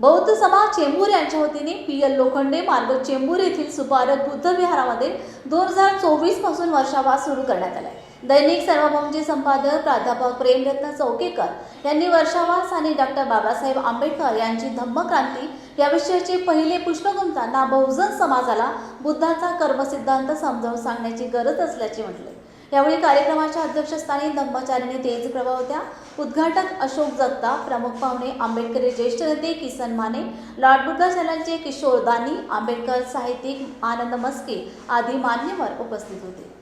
बौद्ध समाज चेंबूर यांच्या वतीने पी एल लोखंडे मार्ग चेंबूर येथील सुपारक बुद्ध विहारामध्ये दोन हजार चोवीसपासून वर्षावास सुरू करण्यात आलाय. दैनिक सर्वभौमचे संपादक प्राध्यापक प्रेमरत्न चौकेकर यांनी वर्षावास आणि डॉक्टर बाबासाहेब आंबेडकर यांची धम्मक्रांती याविषयीचे पहिले पुष्प गुंतांना बहुजन समाजाला बुद्धाचा कर्मसिद्धांत समजावून सांगण्याची गरज असल्याचे म्हटले. यावेळी कार्यक्रमाच्या अध्यक्षस्थानी धम्मचारिणी तेज प्रभा होत्या. उद्घाटक अशोक जगताप प्रमुख पाहुणे आंबेडकरी ज्येष्ठ नेते किसन माने लॉर्ड बुद्धा चॅनलचे किशोर दानी आंबेडकर साहित्यिक आनंद मस्के आदी मान्यवर उपस्थित होते.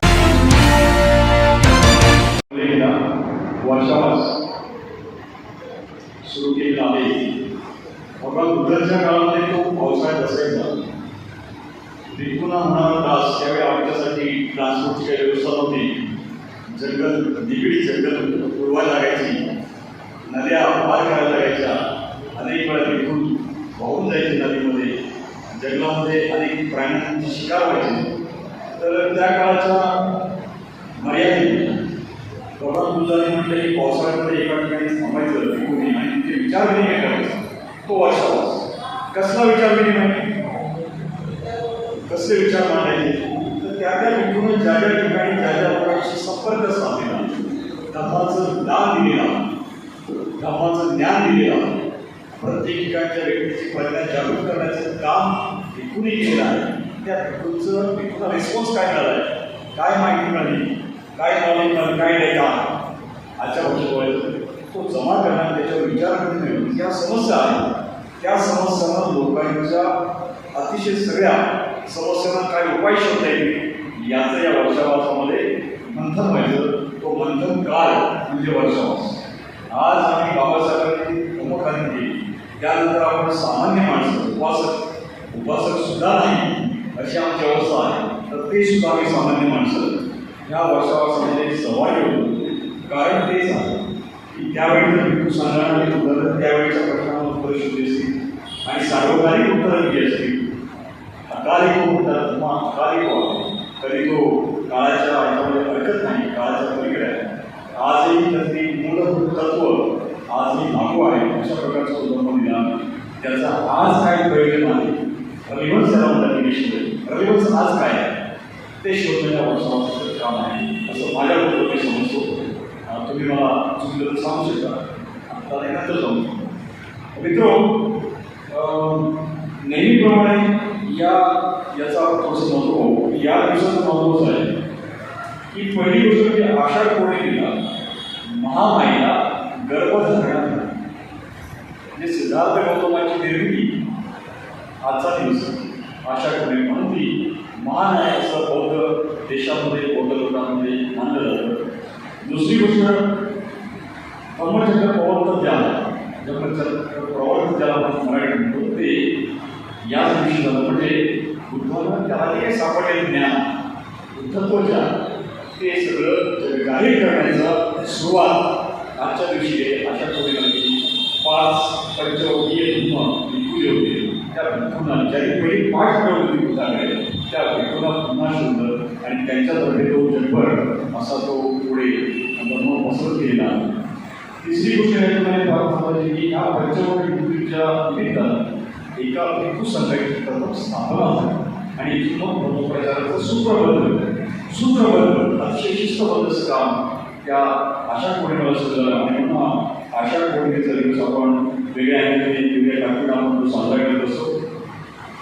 सुरू केलेला आहे. भगवान बुद्धांच्या काळामध्ये तो पावसाळ्यात असायचा. भिकुना होणारा त्रास त्यावेळी आमच्यासाठी ट्रान्सपोर्टची काही व्यवस्था नव्हती. जंगल निगडी जंगल पुरवायला लागायची. नद्या पार करायला लागायच्या. अनेक वेळा तिथून वाहून जायचे नदीमध्ये. जंगलामध्ये अनेक प्राण्यांची शिकार व्हायची. तर त्या काळाच्या मर्यादित प्रभात बुद्धाने म्हटलं की पावसाळ्यामध्ये एका ठिकाणी थांबायचं आणि तिथे विचार विनिमय करायचा तो वर्षावास कसला विचार विनिमय कसे विचार मांडायचे तर त्या त्या भिकून ज्या ज्या ठिकाणी ज्या ज्या लोकांशी संपर्क साधलेला धर्माचं ज्ञान दिलेला धर्माचं ज्ञान दिलेला प्रत्येक ठिकाणच्या व्यक्तीची प्रज्ञा जागृत करण्याचं काम भिकूने केलं आहे. त्या भिकूचं भिकूचा रिस्पॉन्स काय झाला आहे काय माहिती मिळाली? काय नॉलेज मिळाली? काय डेटा आजच्या भाषेत तो जमा करणार त्याच्यावर विचार करणे या समस्या आहेत त्या समस्यांना लोकांच्या अतिशय सगळ्या समस्यांना काय उपाय शोधता येईल याचं या वर्षावासामध्ये मंथन व्हायचं. तो मंथन काळ म्हणजे वर्षावास आज आम्ही बाबासाहेबांनी प्रमुखांनी केली. त्यानंतर आपण सामान्य माणसं उपासक उपासक सुद्धा नाही अशी आमची अवस्था आहे. तर ते सुद्धा आम्ही सामान्य माणसं ह्या वर्षावासामध्ये सहभागी होतो. कारण तेच आहे की त्यावेळी जर भिक्खू सांगणार त्यावेळेच्या प्रश्नावर उत्तर शोधली असतील आणि सार्वकालिक उत्तरं दिली असतील. अकालिक उत्तर किंवा अकालिक वाटते तरी तो काळाच्या याच्यामध्ये हरकत नाही काळाच्या पलीकडे आहे. आजही त्यातली मूलभूत तत्व आजही लागू आहे अशा प्रकारचं तो जन्म दिला त्याचा आज काय प्रयोजन आहे रविवंश त्याला म्हणतात इंग्लिशमध्ये रिव्हर्स आज काय आहे? ते शोधण्याच्या वर्षाचं काम आहे. असं माझ्या मी समजतो तुम्ही मला चुकलं सांगू शकता. आता नाही नंतर सांगू. मित्र नेहमीप्रमाणे या याचा थोडंसं महत्त्व या दिवसाचं महत्वाचं आहे की पहिली गोष्ट म्हणजे आषाढ पौर्णिमेला महामाईला गर्भ धरण्यात म्हणजे सिद्धार्थ गौतमाची निर्मिती आजचा दिवस. आषाढ पौर्णिमा म्हणून ती महान आहे असं बौद्ध देशामध्ये बौद्ध लोकांमध्ये मानलं जातं. दुसरी गोष्ट धम्मचक्र प्रवर्तन ज्याला धम्मचक्र प्रवर्तन ज्याला आपण मराठी म्हणतो ते या दृष्टीनं म्हणजे बुद्धानं त्याला जे सापडलेलं ज्ञान. बुद्धत्वच्या ते सगळं जाहीर करण्याचा सुरुवात आजच्या दिवशी अशा कोणी पाच पंचवटीय धर्म भिक्खू होते. त्या भिक्खूंना ज्यांनी पहिली पाठ मिळवली बुद्धाकडे त्या भिक्खूंना पुन्हा शोधलं आणि त्यांच्याद्वारे तो जगभर असा तो पुढे धर्म पसरत गेला. तिसरी गोष्ट याच्यामध्ये फार महत्वाची की ह्या पंचवटी भिक्खूंच्या निमित्तानं एका भिक्खू संघाची प्रथम स्थापना झाली आणि इथून मग धर्मप्रचाराचं सूत्रबद्ध सूत्रबद्ध अतिशय शिस्तबद्ध काम त्या आशा पौर्णिमेला सुरू झालं आणि म्हणून आशा कोणीचा दिवस आपण वेगळ्या अँगलने वेगळ्या टाकून आपण तो साजरा करत असतो.